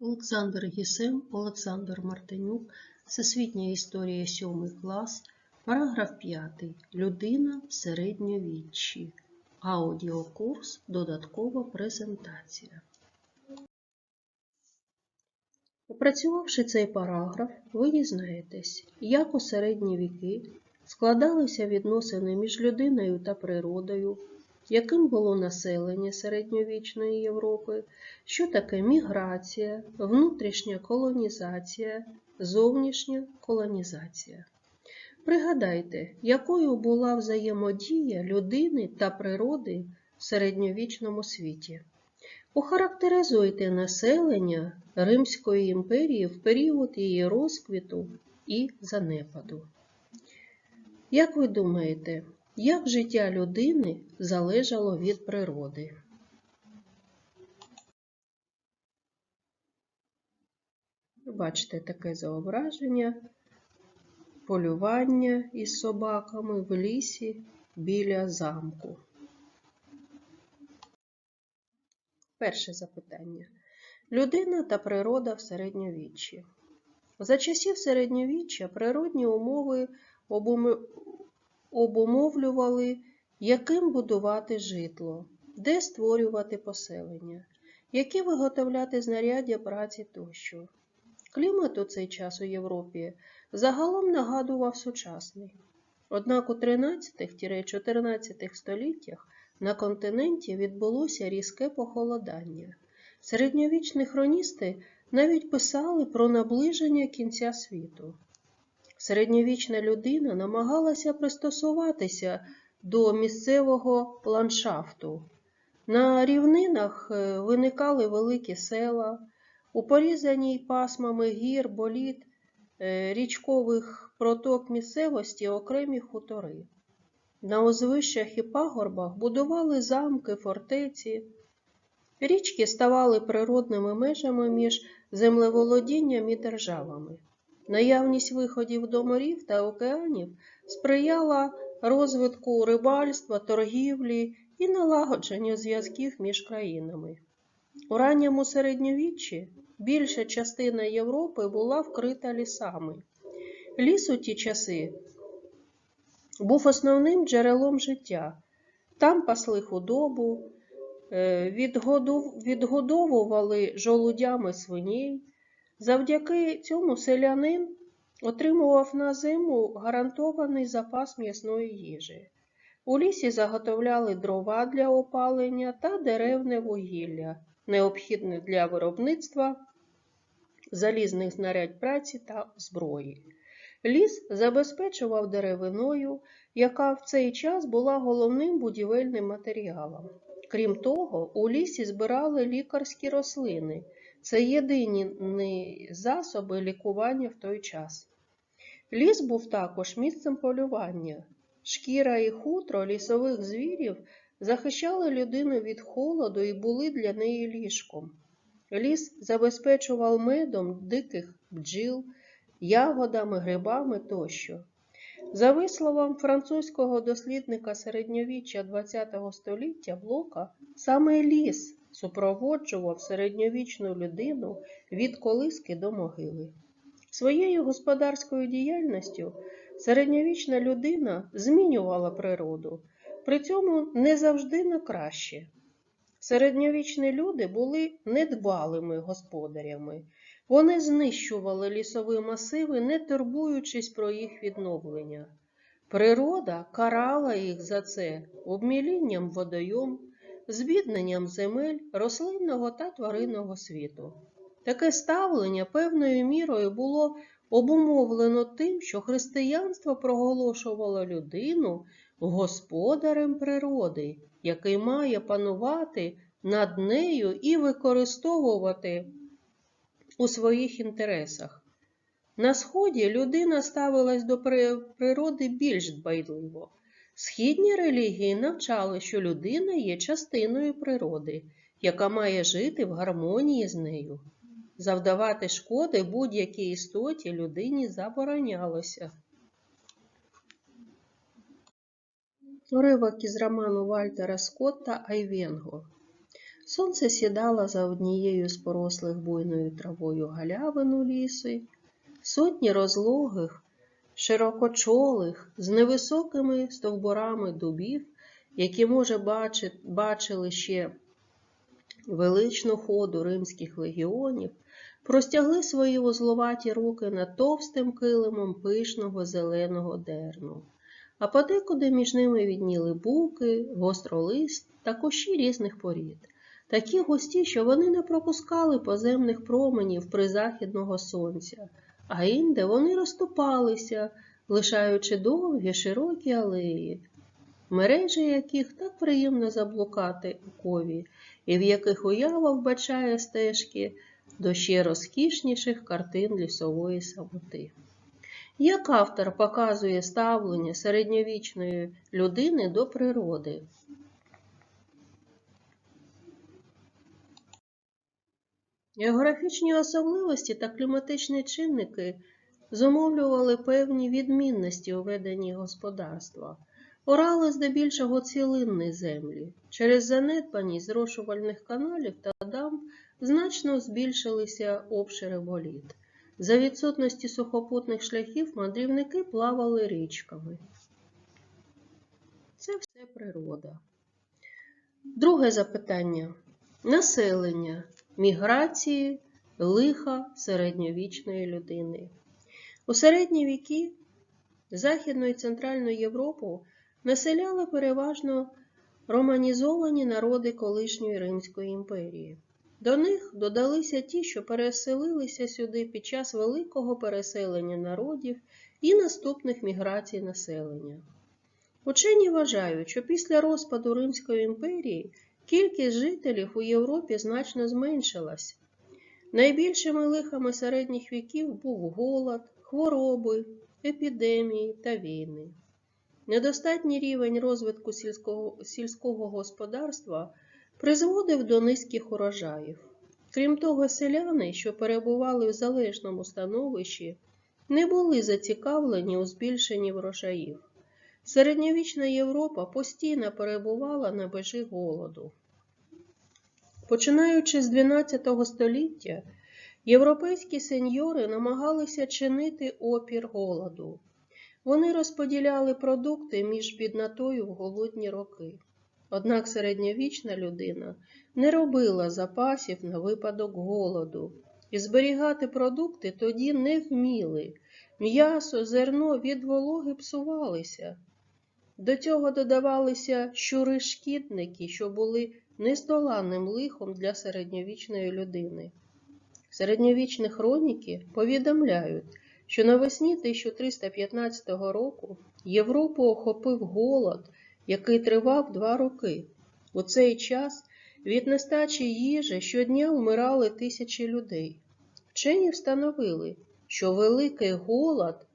Олександр Гісем, Олександр Мартинюк, Всесвітня історія 7 клас, параграф 5. Людина в середньовіччі. Аудіокурс, додаткова презентація. Опрацювавши цей параграф, ви дізнаєтесь, як у середні віки складалися відносини між людиною та природою, яким було населення середньовічної Європи, що таке міграція, внутрішня колонізація, зовнішня колонізація. Пригадайте, якою була взаємодія людини та природи в середньовічному світі. Охарактеризуйте населення Римської імперії в період її розквіту і занепаду. Як ви думаєте, як життя людини залежало від природи? Ви Бачите таке зображення полювання із собаками в лісі біля замку. Перше запитання. Людина та природа в середньовіччі. За часів середньовіччя природні умови обумовлювали, яким будувати житло, де створювати поселення, які виготовляти знаряддя праці тощо. Клімат у цей час у Європі загалом нагадував сучасний. Однак у 13-14 століттях на континенті відбулося різке похолодання. Середньовічні хроністи навіть писали про наближення кінця світу. Середньовічна людина намагалася пристосуватися до місцевого ландшафту. На рівнинах е, виникали великі села, у порізаній пасмами гір, боліт, е, річкових проток місцевості окремі хутори. На узвищах і пагорбах будували замки, фортеці. Річки ставали природними межами між землеволодінням і державами. Наявність виходів до морів та океанів сприяла розвитку рибальства, торгівлі і налагодженню зв'язків між країнами. У ранньому середньовіччі більша частина Європи була вкрита лісами. Ліс у ті часи був основним джерелом життя. Там пасли худобу, е, відгодовували жолудями свиней. Завдяки цьому селянин отримував на зиму гарантований запас м'ясної їжі. У лісі заготовляли дрова для опалення та деревне вугілля, необхідне для виробництва залізних знарядь праці та зброї. Ліс забезпечував деревиною, яка в цей час була головним будівельним матеріалом. Крім того, у лісі збирали лікарські рослини. Це єдині засоби лікування в той час. Ліс був також місцем полювання. Шкіра і хутро лісових звірів захищали людину від холоду і були для неї ліжком. Ліс забезпечував медом диких бджіл, ягодами, грибами тощо. За висловом французького дослідника середньовіччя ХХ століття Блока, саме ліс супроводжував середньовічну людину від колиски до могили. Своєю господарською діяльністю середньовічна людина змінювала природу, при цьому не завжди на краще. Середньовічні люди були недбалими господарями. Вони знищували лісові масиви, не турбуючись про їх відновлення. Природа карала їх за це обмілінням водойом, збідненням земель, рослинного та тваринного світу. Таке ставлення певною мірою було обумовлено тим, що християнство проголошувало людину господарем природи, який має панувати над нею і використовувати у своїх інтересах. На сході людина ставилась до природи більш дбайливо. Східні релігії навчали, що людина є частиною природи, яка має жити в гармонії з нею. Завдавати шкоди будь-якій істоті людині заборонялося. Уривок із роману Вальтера Скотта Айвенго. Сонце сідало за однією з порослих буйною травою галявину ліси, сотні розлогих, широкочолих, з невисокими стовбурами дубів, які, може, бачили ще величну ходу римських легіонів, простягли свої вузловаті руки над товстим килимом пишного зеленого дерну, а подекуди між ними відніли буки, гостролист та кущі різних порід, такі густі, що вони не пропускали поземних променів призахідного сонця, а інде вони розступалися, лишаючи довгі широкі алеї, мережі яких так приємно заблукати окові, і в яких уява вбачає стежки до ще розкішніших картин лісової самоти. Як автор показує ставлення середньовічної людини до природи? Географічні особливості та кліматичні чинники зумовлювали певні відмінності у веденні господарства. Орали здебільшого цілинні землі. Через занедбаність зрошувальних каналів та дамб значно збільшилися обшири боліт. За відсутності сухопутних шляхів мандрівники плавали річками. Це все природа. Друге запитання. Населення, міграції, лиха середньовічної людини. У середні віки Західну і Центральну Європу населяли переважно романізовані народи колишньої Римської імперії. До них додалися ті, що переселилися сюди під час великого переселення народів і наступних міграцій населення. Учені вважають, що після розпаду Римської імперії кількість жителів у Європі значно зменшилась. Найбільшими лихами середніх віків був голод, хвороби, епідемії та війни. Недостатній рівень розвитку сільського, сільського господарства призводив до низьких урожаїв. Крім того, селяни, що перебували в залежному становищі, не були зацікавлені у збільшенні врожаїв. Середньовічна Європа постійно перебувала на межі голоду. Починаючи з XII століття, європейські сеньори намагалися чинити опір голоду. Вони розподіляли продукти між біднотою в голодні роки. Однак середньовічна людина не робила запасів на випадок голоду, і зберігати продукти тоді не вміли. М'ясо, зерно від вологи псувалися. До цього додавалися щури-шкідники, що були нездоланним лихом для середньовічної людини. Середньовічні хроніки повідомляють, що навесні 1315 року Європу охопив голод, який тривав два роки. У цей час від нестачі їжі щодня вмирали тисячі людей. Вчені встановили, що великий голод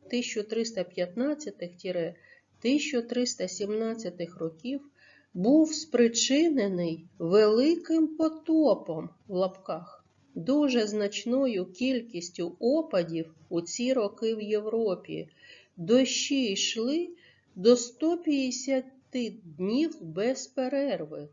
1315-1317 років був спричинений великим потопом в лапках, дуже значною кількістю опадів у ці роки в Європі. Дощі йшли до 150 днів без перерви.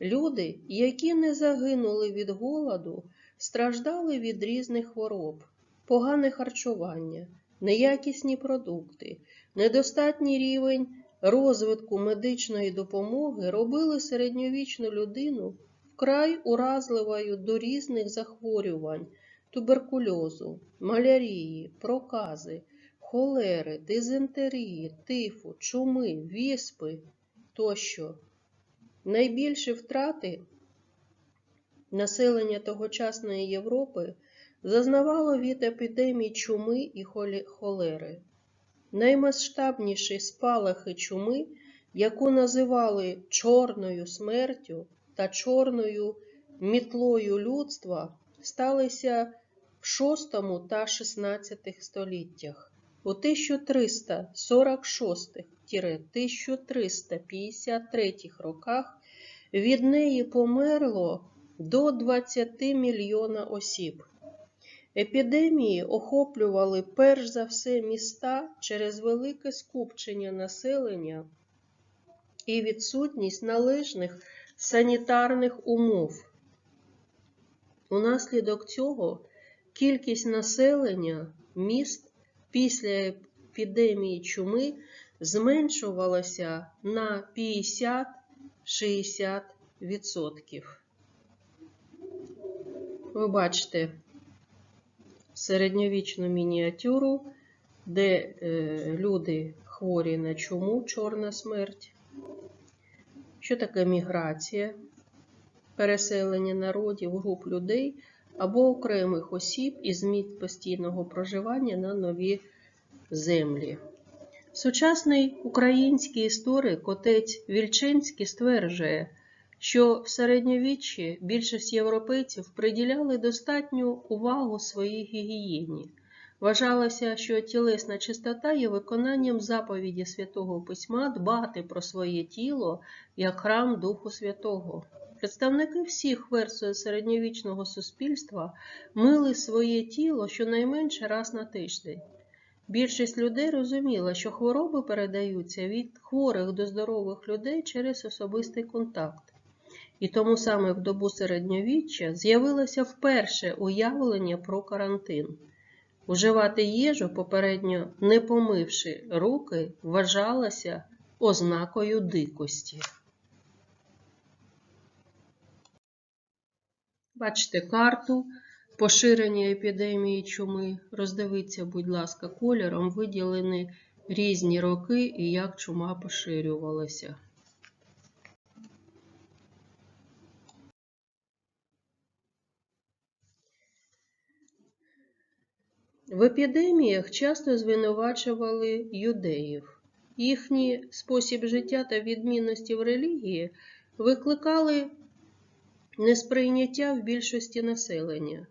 Люди, які не загинули від голоду, страждали від різних хвороб, погане харчування, неякісні продукти, недостатній рівень розвитку медичної допомоги робили середньовічну людину вкрай уразливою до різних захворювань, туберкульозу, малярії, прокази, холери, дизентерії, тифу, чуми, віспи тощо. Найбільші втрати населення тогочасної Європи зазнавало від епідемій чуми і холери. Наймасштабніші спалахи чуми, яку називали чорною смертю та чорною мітлою людства, сталися в VI та XVI століттях. У 1346-1353 роках від неї померло до 20 мільйона осіб. Епідемії охоплювали перш за все міста через велике скупчення населення і відсутність належних санітарних умов. Унаслідок цього кількість населення міст після епідемії чуми зменшувалася на 50-60%. Ви бачите середньовічну мініатюру, де е, люди хворі на чуму, чорна смерть. Що таке міграція? Переселення народів, груп людей або окремих осіб із місць постійного проживання на нові землі. Сучасний український історик отець Вільчинський стверджує, що в середньовіччі більшість європейців приділяли достатню увагу своїй гігієні. Вважалося, що тілесна чистота є виконанням заповіді Святого Письма дбати про своє тіло як храм Духу Святого. Представники всіх верств середньовічного суспільства мили своє тіло щонайменше раз на тиждень. Більшість людей розуміла, що хвороби передаються від хворих до здорових людей через особистий контакт. І тому саме в добу середньовіччя з'явилося вперше уявлення про карантин. Уживати їжу, попередньо не помивши руки, вважалося ознакою дикості. Бачите карту поширення епідемії чуми. Роздивіться, будь ласка, кольором виділені різні роки і як чума поширювалася. В епідеміях часто звинувачували юдеїв. Їхній спосіб життя та відмінності в релігії викликали несприйняття в більшості населення.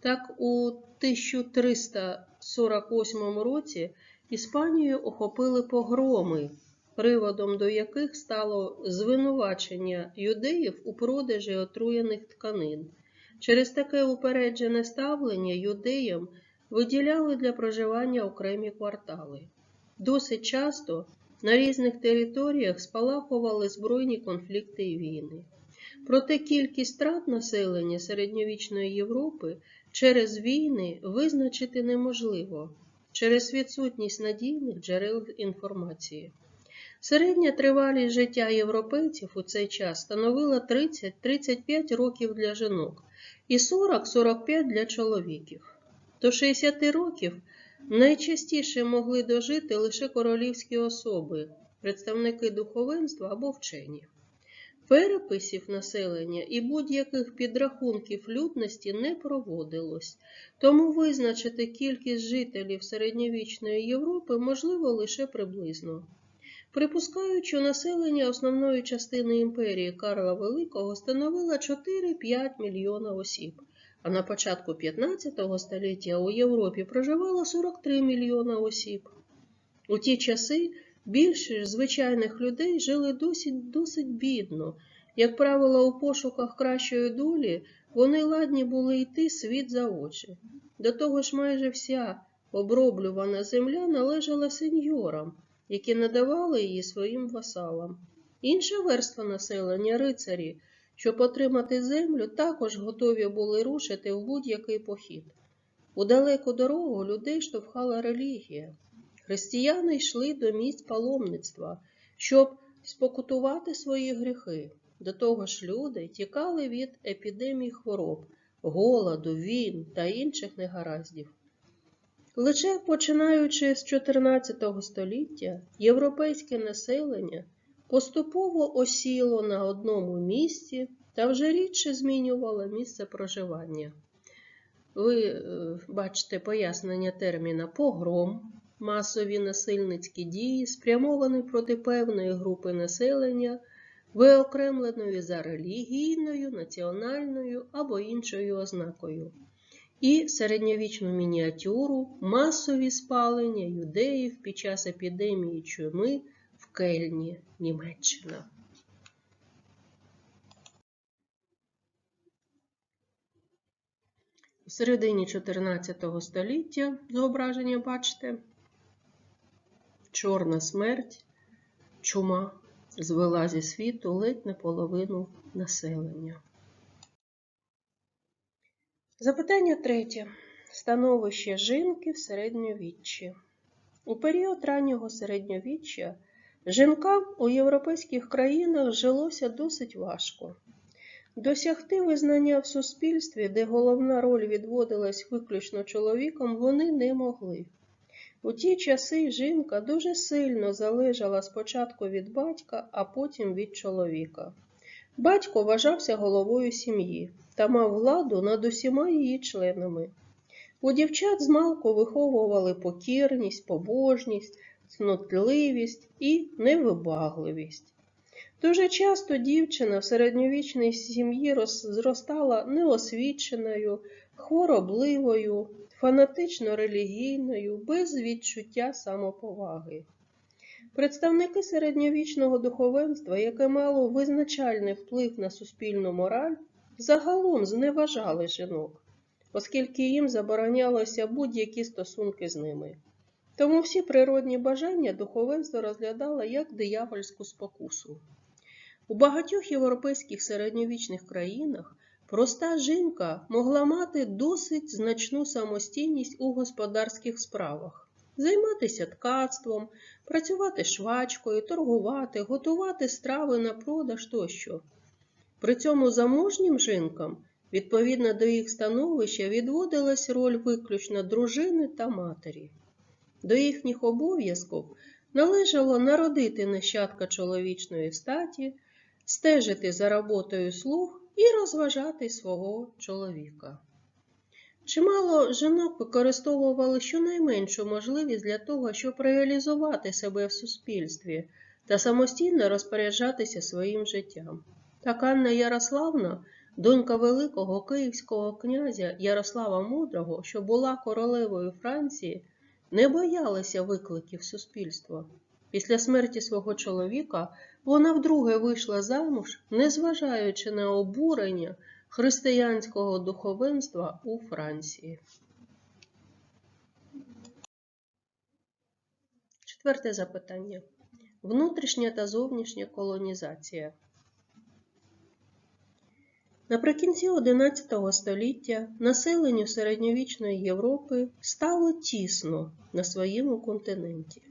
Так, у 1348 році Іспанію охопили погроми, приводом до яких стало звинувачення юдеїв у продажі отруєних тканин. Через таке упереджене ставлення юдеям виділяли для проживання окремі квартали. Досить часто на різних територіях спалахували збройні конфлікти і війни. Проте кількість страт населення середньовічної Європи через війни визначити неможливо через відсутність надійних джерел інформації. Середня тривалість життя європейців у цей час становила 30-35 років для жінок і 40-45 для чоловіків. До 60 років найчастіше могли дожити лише королівські особи, представники духовенства або вчені. Переписів населення і будь-яких підрахунків людності не проводилось, тому визначити кількість жителів середньовічної Європи можливо лише приблизно. Припускають, що населення основної частини імперії Карла Великого становило 4-5 мільйона осіб, а на початку 15 століття у Європі проживало 43 мільйона осіб. У ті часи Більшість звичайних людей жили досить, досить бідно. Як правило, у пошуках кращої долі вони ладні були йти світ за очі. До того ж, майже вся оброблювана земля належала сеньорам, які надавали її своїм васалам. Інша верства населення, рицарі, щоб отримати землю, також готові були рушити в будь-який похід. У далеку дорогу людей штовхала релігія. Християни йшли до місць паломництва, щоб спокутувати свої гріхи. До того ж, люди тікали від епідемій хвороб, голоду, війн та інших негараздів. Лише починаючи з 14 століття, європейське населення поступово осіло на одному місці та вже рідше змінювало місце проживання. Ви е, бачите пояснення терміна погром, масові насильницькі дії, спрямовані проти певної групи населення, виокремленої за релігійною, національною або іншою ознакою, і середньовічну мініатюру, масові спалення юдеїв під час епідемії чуми Кельні, Німеччина. У середині 14 століття зображення бачите чорна смерть, чума. звела зі світу ледь не половину населення. Запитання третє. Становище жінки в середньовіччі. У період раннього середньовіччя жінкам у європейських країнах жилося досить важко. Досягти визнання в суспільстві, де головна роль відводилась виключно чоловікам, вони не могли. У ті часи жінка дуже сильно залежала спочатку від батька, а потім від чоловіка. Батько вважався головою сім'ї та мав владу над усіма її членами. У дівчат змалку виховували покірність, побожність, цнотливість і невибагливість. Дуже часто дівчина в середньовічній сім'ї зростала неосвіченою, хворобливою, фанатично релігійною, без відчуття самоповаги. Представники середньовічного духовенства, яке мало визначальний вплив на суспільну мораль, загалом зневажали жінок, оскільки їм заборонялося будь-які стосунки з ними. Тому всі природні бажання духовенство розглядало як диявольську спокусу. У багатьох європейських середньовічних країнах проста жінка могла мати досить значну самостійність у господарських справах, займатися ткацтвом, працювати швачкою, торгувати, готувати страви на продаж тощо. При цьому заможнім жінкам, відповідно до їх становища, відводилась роль виключно дружини та матері. До їхніх обов'язків належало народити нащадка чоловічної статі, стежити за роботою слуг і розважати свого чоловіка. Чимало жінок використовували щонайменшу можливість для того, щоб реалізувати себе в суспільстві та самостійно розпоряджатися своїм життям. Так Анна Ярославна, донька великого київського князя Ярослава Мудрого, що була королевою Франції, не боялася викликів суспільства. Після смерті свого чоловіка вона вдруге вийшла замуж, незважаючи на обурення християнського духовенства у Франції. Четверте запитання. Внутрішня та зовнішня колонізація. Наприкінці XI століття населенню середньовічної Європи стало тісно на своєму континенті.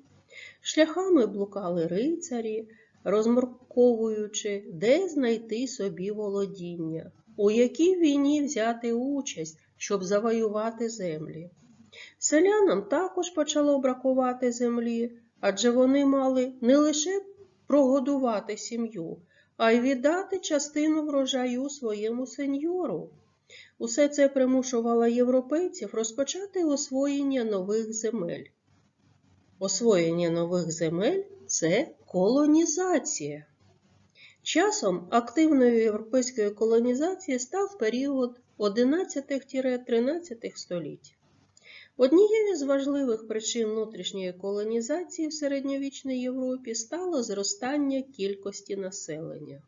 Шляхами блукали рицарі, розмірковуючи, де знайти собі володіння, у якій війні взяти участь, щоб завоювати землі. Селянам також почало бракувати землі, адже вони мали не лише прогодувати сім'ю, а й віддати частину врожаю своєму сеньору. Усе це примушувало європейців розпочати освоєння нових земель. Освоєння нових земель це колонізація. Часом активною європейською колонізацією став період 11-13 століть. Однією з важливих причин внутрішньої колонізації в середньовічній Європі стало зростання кількості населення.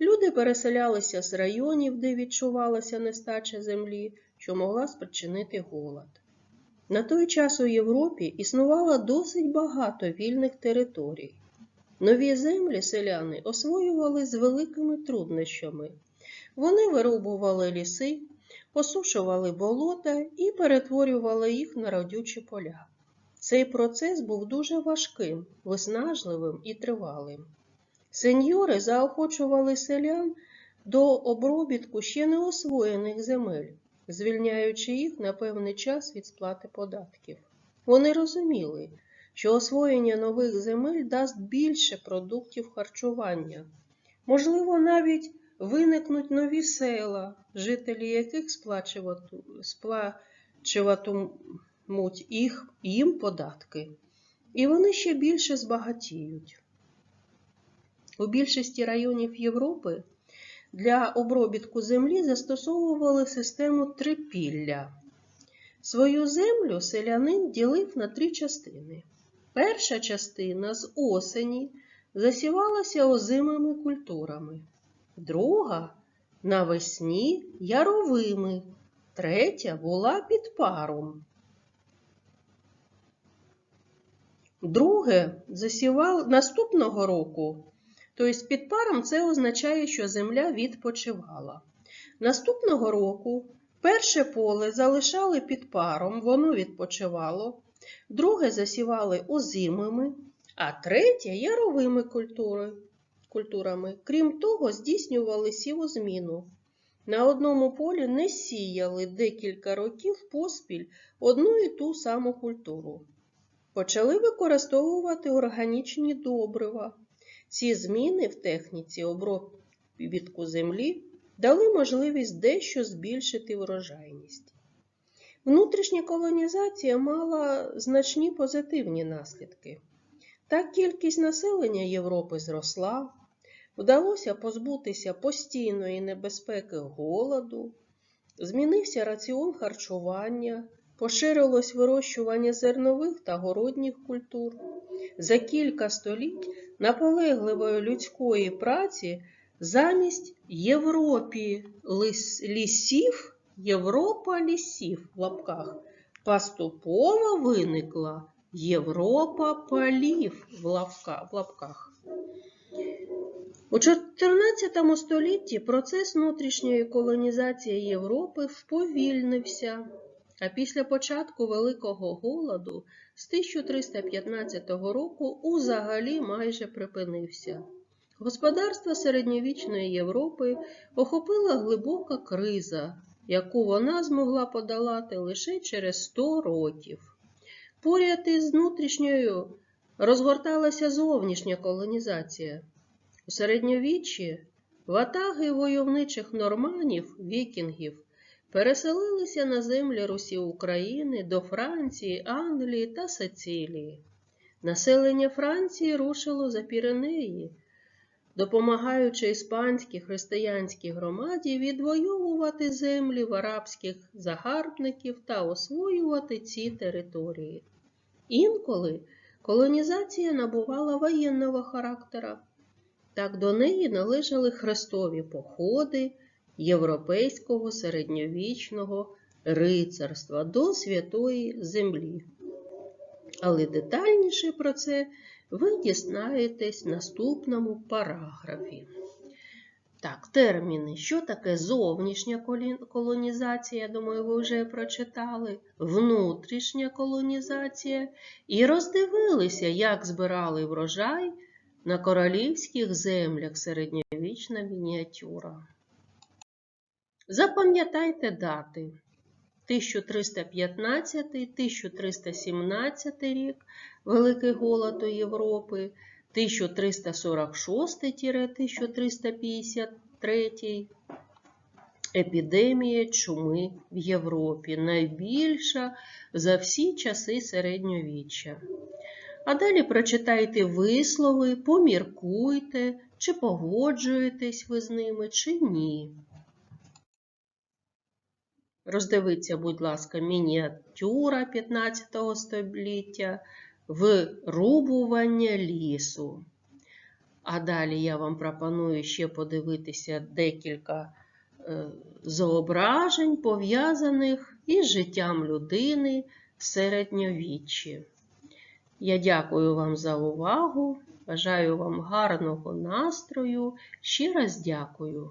Люди переселялися з районів, де відчувалася нестача землі, що могла спричинити голод. На той час у Європі існувало досить багато вільних територій. Нові землі селяни освоювали з великими труднощами. Вони вирубували ліси, посушували болота і перетворювали їх на родючі поля. Цей процес був дуже важким, виснажливим і тривалим. Сеньори заохочували селян до обробітку ще не освоєних земель, звільняючи їх на певний час від сплати податків. Вони розуміли, що освоєння нових земель дасть більше продуктів харчування. Можливо, навіть виникнуть нові села, жителі яких сплачуватимуть їх, їм податки, і вони ще більше збагатіють. У більшості районів Європи для обробітку землі застосовували систему трипілля. Свою землю селянин ділив на три частини. Перша частина з осені засівалася озимими культурами, друга навесні яровими, третя була під паром. Друге засівав наступного року Тобто під паром це означає, що земля відпочивала. Наступного року перше поле залишали під паром, воно відпочивало, друге засівали озимими, а третє яровими культури, культурами. Крім того, здійснювали сівозміну. На одному полі не сіяли декілька років поспіль одну і ту саму культуру. Почали використовувати органічні добрива. Ці зміни в техніці обробітку землі дали можливість дещо збільшити врожайність. Внутрішня колонізація мала значні позитивні наслідки. Так кількість населення Європи зросла, вдалося позбутися постійної небезпеки голоду, змінився раціон харчування, поширилось вирощування зернових та городніх культур. За кілька століть наполегливої людської праці замість Європі лис- лісів, Європа лісів в лапках, поступово виникла Європа полів в лапка- в лапках. У 14 столітті процес внутрішньої колонізації Європи вповільнився, а після початку Великого голоду з 1315 року узагалі майже припинився. Господарство середньовічної Європи охопила глибока криза, яку вона змогла подолати лише через 100 років. Поряд із внутрішньою розгорталася зовнішня колонізація. У середньовіччі ватаги войовничих норманів, вікінгів, переселилися на землі Русі України до Франції, Англії та Сицилії. Населення Франції рушило за Піренеї, допомагаючи іспанській християнській громаді відвоювати землі в арабських загарбників та освоювати ці території. Інколи колонізація набувала воєнного характера. Так до неї належали хрестові походи європейського середньовічного рицарства до Святої Землі. Але детальніше про це ви дізнаєтесь в наступному параграфі. Так, терміни. Що таке зовнішня колонізація? Я думаю, ви вже прочитали. Внутрішня колонізація. І роздивилися, як збирали врожай на королівських землях середньовічна мініатюра. Запам'ятайте дати. 1315-1317 рік Великий голод у Європи, 1346-1353 епідемія чуми в Європі, найбільша за всі часи середньовіччя. А далі прочитайте вислови, поміркуйте, чи погоджуєтесь ви з ними, чи ні. Роздивіться, будь ласка, мініатюра 15 століття, вирубування лісу. А далі я вам пропоную ще подивитися декілька е, зображень, пов'язаних із життям людини в середньовіччі. Я дякую вам за увагу, бажаю вам гарного настрою. Ще раз дякую.